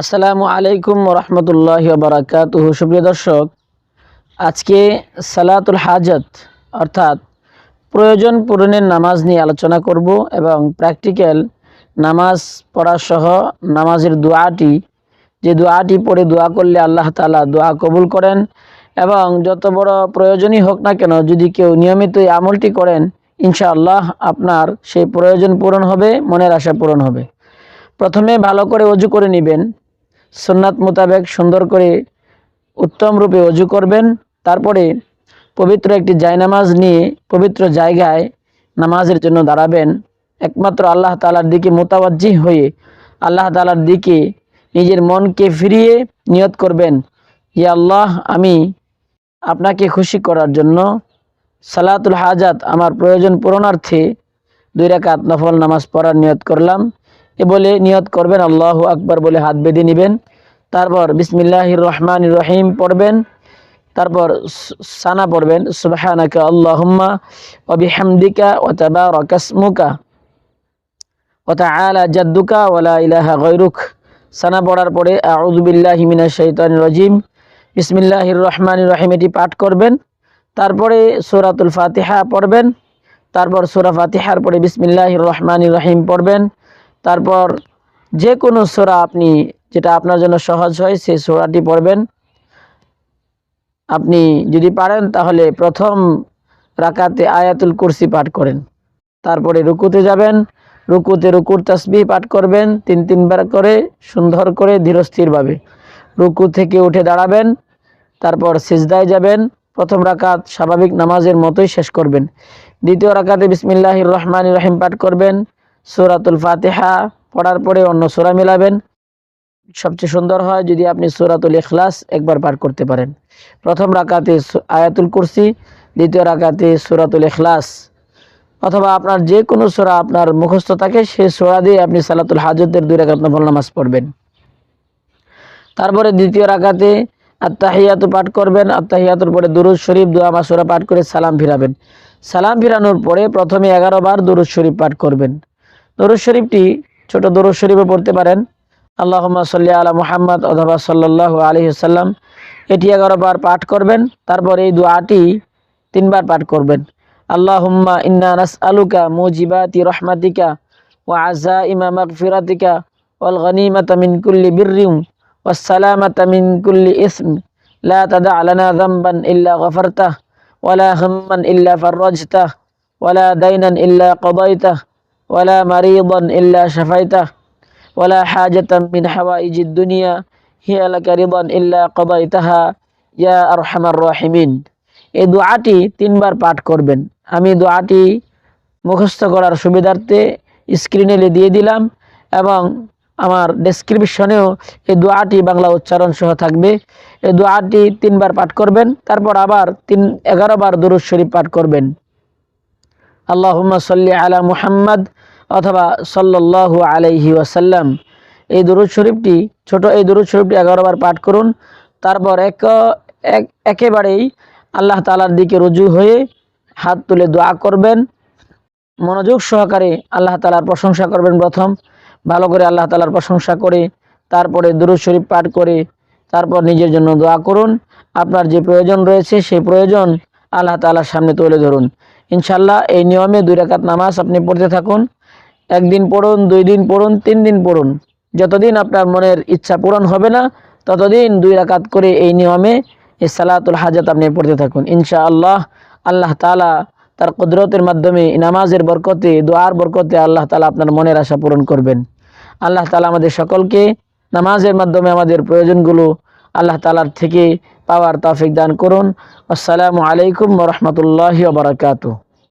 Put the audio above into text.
আসসালামু আলাইকুম রহমতুল্লাহ বারাকাত সুপ্রিয় দর্শক, আজকে সালাতুল হাজত, অর্থাৎ প্রয়োজন পূরণের নামাজ নিয়ে আলোচনা করব এবং প্র্যাকটিক্যাল নামাজ পড়া সহ নামাজের দোয়াটি, যে দোয়াটি পড়ে দোয়া করলে আল্লাহ তালা দোয়া কবুল করেন এবং যত বড় প্রয়োজনই হোক না কেন, যদি কেউ নিয়মিত এই আমলটি করেন, ইনশাআল্লাহ আপনার সেই প্রয়োজন পূরণ হবে, মনের আশা পূরণ হবে। প্রথমে ভালো করে অজু করে নেবেন। সুন্নাত মোতাবেক সুন্দর করে উত্তম রূপে অজু করবেন। তারপরে পবিত্র একটি জায়নামাজ নিয়ে পবিত্র জায়গায় নামাজের জন্য দাঁড়াবেন। একমাত্র আল্লাহ তালার দিকে মোতাবাজ্জি হয়ে আল্লাহ তালার দিকে নিজের মনকে ফিরিয়ে নিয়ত করবেন ইয়া আল্লাহ, আমি আপনাকে খুশি করার জন্য সালাতুল হাজাত আমার প্রয়োজন পূরণার্থে দুই রাকাত নফল নামাজ পড়ার নিয়ত করলাম। এ বলে নিয়ত করবেন, আল্লাহ আকবর বলে হাত বেঁধে নেবেন। তারপর বিসমিল্লাহ রহমান রহিম পড়বেন। তারপর সানা পড়বেন, সুবাহানাকা আল্লাহুম্মা ও বিহামদিকা ও তাবারাকাসমুকা ও তাআলা জাদ্দুকা ওয়ালা ইলাহা গৈরুক সানা পড়ার পরে আউযু হিমিনা মিনাশ রজিম। বিসমিল্লাহির রহমানির রহিম এটি পাঠ করবেন। তারপরে সূরাতুল ফাতিহা পড়বেন। তারপর সূরা ফাতিহার পরে বিসমিল্লাহির রহমানির রহিম পড়বেন। তারপর যে কোনো সোরা আপনি, যেটা আপনার জন্য সহজ হয়, সেই সোরাটি পড়বেন। আপনি যদি পারেন, তাহলে প্রথম রাকাতে আয়াতুল কুরসি পাঠ করেন। তারপরে রুকুতে যাবেন, রুকুতে রুকুর তসবিহ পাঠ করবেন, তিন তিনবার করে, সুন্দর করে ধীরস্থিরভাবে। রুকু থেকে উঠে দাঁড়াবেন, তারপর সিজদায় যাবেন, প্রথম রাকাত স্বাভাবিক নামাজের মতোই শেষ করবেন। দ্বিতীয় রাকাতে বিসমিল্লাহির রহমান রহিম পাঠ করবেন সূরাতুল ফাতিহা পড়ার পরে অন্য সূরা মিলাবেন। সবচেয়ে সুন্দর হয় যদি আপনি সূরাতুল ইখলাস একবার পাঠ করতে পারেন। প্রথম রাকাতে আয়াতুল কুরসি, দ্বিতীয় রাকাতে সূরাতুল ইখলাস, অথবা আপনার যে কোনো সূরা আপনার মুখস্থ থাকে সেই সূরা দিয়ে আপনি সালাতুল হাজতের দুই রাকাত নফল নামাজ পড়বেন। তারপরে দ্বিতীয় রাকাতে আত্তাহিয়াতু পাঠ করবেন। আত্তাহিয়াতুর পরে দুরুদ শরীফ, দোয়া মাসুরা পাঠ করে সালাম ফিরাবেন। সালাম ফিরানোর পরে প্রথমে এগারো বার দুরুদ শরীফ পাঠ করবেন। দরুদ শরীফটি ছোট দরুদ শরীফে পড়তে পারেন। আল্লাহ সাল্লি আলা মুহাম্মদ অথবা সাল্লাহ আলহিসাল্লাম এটি এগারো পাঠ করবেন, তারপর এই দোয়াটি তিনবার পাঠ করবেন। আল্লাহ হুম্মা ইন্নানাস আলুকা মুজিবাতি রহমাতিকা ও আজা ইমা মকফিরাতিকা ওয়াল গনিমাত মিন কুল্লি বিরিউ ওয়াসসালামাত মিন কুল্লি ইসম। লা তাদা আলানা যামবান ইল্লা গফরতাহ ওয়ালা হাম্মান ইল্লা ফাররাজতাহ ওয়ালা দাইনান ইল্লা কদাইতাহ। ولا مريضا إلا شفيته ولا حاجة من حوائج الدنيا هي لك رضا إلا قضيتها يا أرحم الراحمين এই দোয়াটি তিনবার পাঠ করবেন আমি দোয়াটি মুখস্থ করার সুবিধার্থে স্ক্রিনে দিয়ে দিলাম এবং আমার ডেসক্রিপশনেও এই দোয়াটি বাংলা উচ্চারণ সহ থাকবে এই দোয়াটি তিনবার পাঠ করবেন তারপর আবার তিন এগারো বার দুরুদ শরীফ পাঠ করবেন আল্লাহুম্মা সাল্লি আলা মুহাম্মদ অথবা সাল্লাল্লাহু আলাইহি ওয়াসাল্লাম। এই দুরুদ শরীফটি, ছোট এই দুরুদ শরীফটি এগারো বার পাঠ করুন। তারপর এক- একেবারেই আল্লাহ তালার দিকে রুজু হয়ে হাত তুলে দোয়া করবেন। মনোযোগ সহকারে আল্লাহ তালার প্রশংসা করবেন প্রথম। ভালো করে আল্লাহ তালার প্রশংসা করে তারপরে দুরুদ শরীফ পাঠ করে তারপর নিজের জন্য দোয়া করুন। আপনার যে প্রয়োজন রয়েছে সেই প্রয়োজন আল্লাহ তালার সামনে তুলে ধরুন। ইনশাল্লাহ এই নিয়মে দুই রাকাত নামাজ আপনি পড়তে থাকুন। একদিন পড়ুন, দুই দিন পড়ুন, তিন দিন পড়ুন। যতদিন আপনার মনের ইচ্ছা পূরণ হবে না, ততদিন দুই রাকাত করে এই নিয়মে এই সালাতুল হাজাত আপনি পড়তে থাকুন। ইনশাআল্লাহ আল্লাহ আল্লাহ তালা তার কুদরতের মাধ্যমে নামাজের বরকতে, দোয়ার বরকতে আল্লাহ তালা আপনার মনের আশা পূরণ করবেন। আল্লাহ তালা আমাদের সকলকে নামাজের মাধ্যমে আমাদের প্রয়োজনগুলো আল্লাহ তালার থেকে পাওয়ার তাফিক দান করুন। আসসালামু আলাইকুম রহমতুল্লাহ বারাকাতুহ।